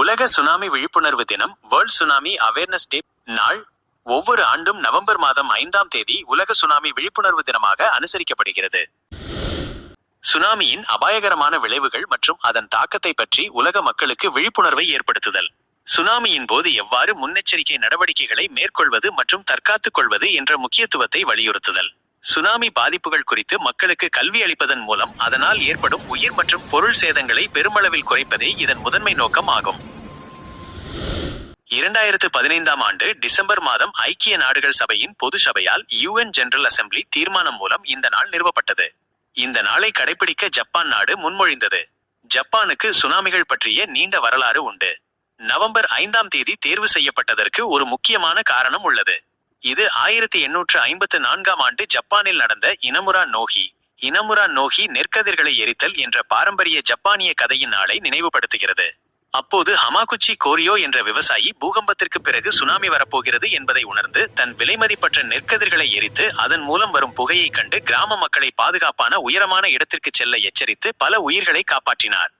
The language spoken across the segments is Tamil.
உலக சுனாமி விழிப்புணர்வு தினம் வேர்ல்ட் சுனாமி அவேர்னஸ் டே நாள் ஒவ்வொரு ஆண்டும் நவம்பர் மாதம் ஐந்தாம் தேதி உலக சுனாமி விழிப்புணர்வு தினமாக அனுசரிக்கப்படுகிறது. சுனாமியின் அபாயகரமான விளைவுகள் மற்றும் அதன் தாக்கத்தை பற்றி உலக மக்களுக்கு விழிப்புணர்வை ஏற்படுத்துதல். சுனாமியின் போது எவ்வாறு முன்னெச்சரிக்கை நடவடிக்கைகளை மேற்கொள்வது மற்றும் தற்காத்துக் கொள்வது என்ற முக்கியத்துவத்தை வலியுறுத்துதல். சுனாமி பாதிப்புகள் குறித்து மக்களுக்கு கல்வி அளிப்பதன் மூலம் அதனால் ஏற்படும் உயிர் மற்றும் பொருள் சேதங்களை பெருமளவில் குறைப்பதே இதன் முதன்மை நோக்கம் ஆகும். இரண்டாயிரத்து பதினைந்தாம் ஆண்டு டிசம்பர் மாதம் ஐக்கிய நாடுகள் சபையின் பொது சபையால் யுஎன் ஜெனரல் அசெம்பிளி தீர்மானம் மூலம் இந்த நாள் நிறுவப்பட்டது. இந்த நாளை கடைபிடிக்க ஜப்பான் நாடு முன்மொழிந்தது. ஜப்பானுக்கு சுனாமிகள் பற்றிய நீண்ட வரலாறு உண்டு. நவம்பர் ஐந்தாம் தேதி தேர்வு செய்யப்பட்டதற்கு ஒரு முக்கியமான காரணம் உள்ளது. இது ஆயிரத்தி எண்ணூற்று ஐம்பத்து நான்காம் ஆண்டு ஜப்பானில் நடந்த இனமுரா நோஹி இனமுரா நோஹி நெற்கதிர்களை எரித்தல் என்ற பாரம்பரிய ஜப்பானிய கதையின் நாளை நினைவுபடுத்துகிறது. அப்போது ஹமாகுச்சி கோரியோ என்ற விவசாயி பூகம்பத்திற்கு பிறகு சுனாமி வரப்போகிறது என்பதை உணர்ந்து தன் விலைமதிப்பற்ற நெற்கதிர்களை எரித்து அதன் மூலம் வரும் புகையை கண்டு கிராம மக்களை பாதுகாப்பான உயரமான இடத்திற்கு செல்ல எச்சரித்து பல உயிர்களை காப்பாற்றினார்.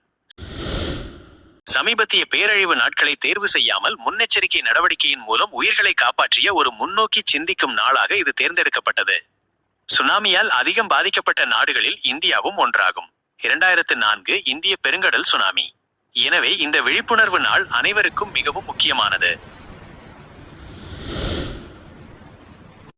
சமீபத்திய பேரழிவு நாட்களை தேர்வு செய்யாமல் முன்னெச்சரிக்கை நடவடிக்கையின் மூலம் உயிர்களை காப்பாற்றிய ஒரு முன்னோக்கி சிந்திக்கும் நாளாக இது தேர்ந்தெடுக்கப்பட்டது. சுனாமியால் அதிகம் பாதிக்கப்பட்ட நாடுகளில் இந்தியாவும் ஒன்றாகும். இரண்டாயிரத்து நான்கு இந்திய பெருங்கடல் சுனாமி. எனவே இந்த விழிப்புணர்வு நாள் அனைவருக்கும் மிகவும் முக்கியமானது.